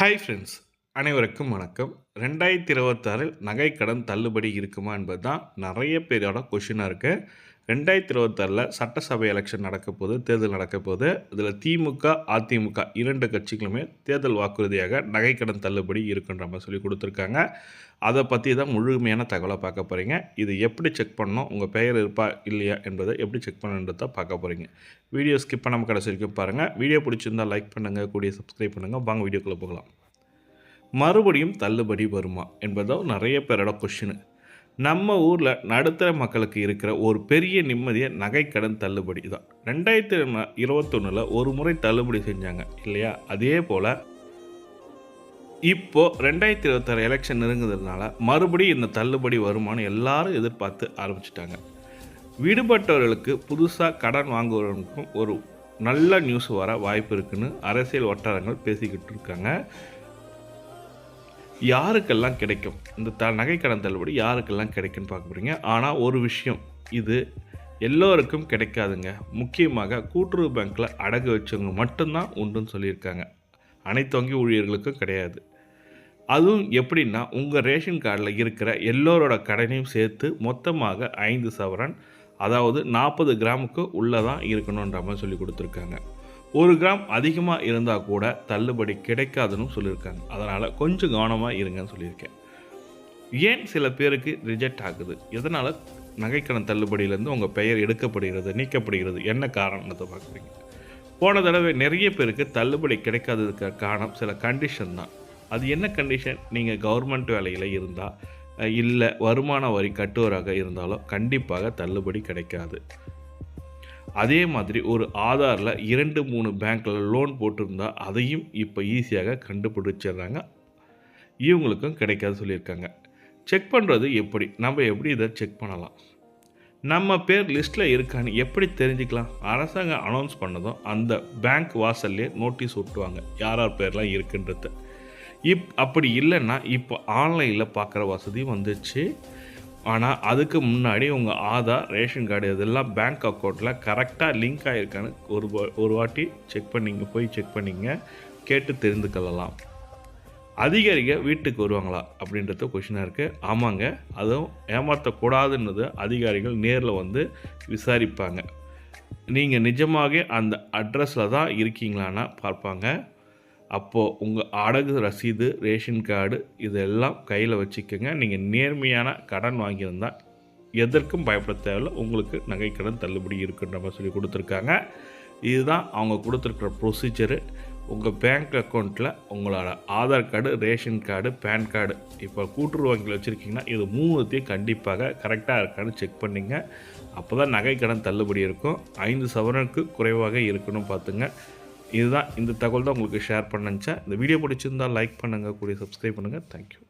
Hi friends அனைவருக்கும் வணக்கம். ரெண்டாயிரத்தி இருபத்தாறில் நகைக்கடன் தள்ளுபடி இருக்குமா என்பது தான் நிறைய பேரோட கொஷினாக இருக்குது ரெண்டாயிரத்தி இருபத்தாறில் சட்டசபை எலெக்ஷன் நடக்க போது தேர்தல் நடக்க போது இதில் திமுக அதிமுக இரண்டு கட்சிகளுமே தேர்தல் வாக்குறுதியாக நகைக்கடன் தள்ளுபடி இருக்குன்ற மாதிரி சொல்லி கொடுத்துருக்காங்க. அதை பற்றி தான் முழுமையான தகவலை பார்க்க போகிறீங்க இது எப்படி செக் பண்ணணும் உங்கள் பெயர் இருப்பா இல்லையா என்பதை எப்படி செக் பண்ணுன்றதை பார்க்க போகிறீங்க வீடியோ ஸ்கிப் பண்ணாமல் கடைசி வரைக்கும் பாருங்கள் வீடியோ பிடிச்சிருந்தால் லைக் பண்ணுங்கள் கூடிய சப்ஸ்கிரைப் பண்ணுங்கள் வாங்க வீடியோக்குள்ளே போகலாம். மறுபடியும் தள்ளுபடி வருமா என்பதும் நிறைய பேரோட கொஷின் நம்ம ஊரில் நடுத்தர மக்களுக்கு இருக்கிற ஒரு பெரிய நிம்மதியை நகைக்கடன் தள்ளுபடி தான். ரெண்டாயிரத்தி இருபத்தொன்னில் ஒரு முறை தள்ளுபடி செஞ்சாங்க இல்லையா? அதே போல் இப்போது ரெண்டாயிரத்தி இருபத்தாறு எலெக்ஷன் நெருங்குறதுனால மறுபடியும் இந்த தள்ளுபடி வருமானம் எல்லாரும் எதிர்பார்த்து ஆரம்பிச்சிட்டாங்க. விடுபட்டவர்களுக்கு புதுசாக கடன் வாங்குவவர்களுக்கும் ஒரு நல்ல நியூஸ் வர வாய்ப்பு இருக்குன்னு அரசியல் வட்டாரங்கள் பேசிக்கிட்டு இருக்காங்க. யாருக்கெல்லாம் கிடைக்கும்? இந்த த நகைக்கடன் தள்ளுபடி யாருக்கெல்லாம் கிடைக்குன்னு பார்க்க போகிறீங்க ஆனால் ஒரு விஷயம் இது எல்லோருக்கும் கிடைக்காதுங்க. முக்கியமாக கூட்டுறவு பேங்க்கில் அடகு வச்சவங்க மட்டும்தான் உண்டுன்னு சொல்லியிருக்காங்க. அனைத்து வங்கி ஊழியர்களுக்கும் கிடையாது. அதுவும் எப்படின்னா உங்கள் ரேஷன் கார்டில் இருக்கிற எல்லோரோட கடனையும் சேர்த்து மொத்தமாக ஐந்து சவரன் அதாவது நாற்பது கிராமுக்கு உள்ளே தான் இருக்கணுன்ற மாதிரி சொல்லி கொடுத்துருக்காங்க. ஒரு கிராம் அதிகமாக இருந்தால் கூட தள்ளுபடி கிடைக்காதுன்னு சொல்லியிருக்காங்க. அதனால் கொஞ்சம் கவனமாக இருங்கன்னு சொல்லியிருக்கேன். ஏன் சில பேருக்கு ரிஜெக்ட் ஆகுது? எதனால் நகைக்கடன் தள்ளுபடியிலேருந்து உங்கள் பெயர் எடுக்கப்படுகிறது நீக்கப்படுகிறது? என்ன காரணத்தை பார்க்குறீங்க? போன தடவை நிறைய பேருக்கு தள்ளுபடி கிடைக்காததுக்கு காரணம் சில கண்டிஷன் தான். அது என்ன கண்டிஷன் நீங்கள் கவர்மெண்ட் வேலையில் இருந்தால் இல்லை வருமான வரி கட்டுவராக இருந்தாலும் கண்டிப்பாக தள்ளுபடி கிடைக்காது. அதே மாதிரி ஒரு ஆதாரில் இரண்டு மூணு பேங்க்கில் லோன் போட்டிருந்தா அதையும் இப்போ ஈஸியாக கண்டுபிடிச்சிடுறாங்க இவங்களுக்கும் கிடைக்காது சொல்லியிருக்காங்க. செக் பண்ணுறது எப்படி? நம்ம எப்படி இதை செக் பண்ணலாம்? நம்ம பேர் லிஸ்ட்டில் இருக்கான்னு எப்படி தெரிஞ்சுக்கலாம்? அரசாங்கம் அனௌன்ஸ் பண்ணதும் அந்த பேங்க் வாசல்லே நோட்டீஸ் ஒட்டுவாங்க. யார் யார் பேர்லாம் இருக்குன்றது. இப் அப்படி இல்லைன்னா இப்போ ஆன்லைனில் பார்க்குற வசதியும் வந்துச்சு ஆனால் அதுக்கு முன்னாடி உங்கள் ஆதார் ரேஷன் கார்டு இதெல்லாம் பேங்க் அக்கௌண்ட்டில் கரெக்டாக லிங்க் ஆகிருக்கான்னு ஒரு ஒரு வாட்டி செக் பண்ணிங்க போய் செக் பண்ணிங்க கேட்டு தெரிந்து கொள்ளலாம். அதிகாரிகள் வீட்டுக்கு வருவாங்களா? அப்படின்றது கொஷினாக இருக்குது ஆமாங்க. அதுவும் ஏமாற்றக்கூடாதுன்றது அதிகாரிகள் நேரில் வந்து விசாரிப்பாங்க. நீங்கள் நிஜமாக அந்த அட்ரஸில் தான் இருக்கீங்களான்னா பார்ப்பாங்க. அப்போது உங்கள் அடகு ரசீது ரேஷன் கார்டு இதெல்லாம் கையில் வச்சுக்கோங்க. நீங்கள் நேர்மையான கடன் வாங்கியிருந்தால் எதற்கும் பயப்பட தேவையில்ல. உங்களுக்கு நகை கடன் தள்ளுபடி இருக்குன்ற மாதிரி சொல்லி கொடுத்துருக்காங்க. இதுதான் அவங்க கொடுத்துருக்குற ப்ரொசீஜரு உங்கள் பேங்க் அக்கௌண்ட்டில் உங்களோட Aadhaar card ration card PAN card இப்போ கூட்டுறவு வங்கியில் வச்சுருக்கீங்கன்னா இது மூணுத்தையும் கண்டிப்பாக கரெக்டாக இருக்கான்னு செக் பண்ணிங்க. அப்போ தான் நகை கடன் தள்ளுபடி இருக்கும். ஐந்து சவரனுக்கு குறைவாக இருக்கணும் பார்த்துங்க. இதுதான் இந்த தகவல் தான் உங்களுக்கு ஷேர் பண்ணுச்சேன் இந்த வீடியோ பிடிச்சிருந்தால் லைக் பண்ணுங்கள் கூடிய சப்ஸ்கிரைப் பண்ணுங்கள் தேங்க்யூ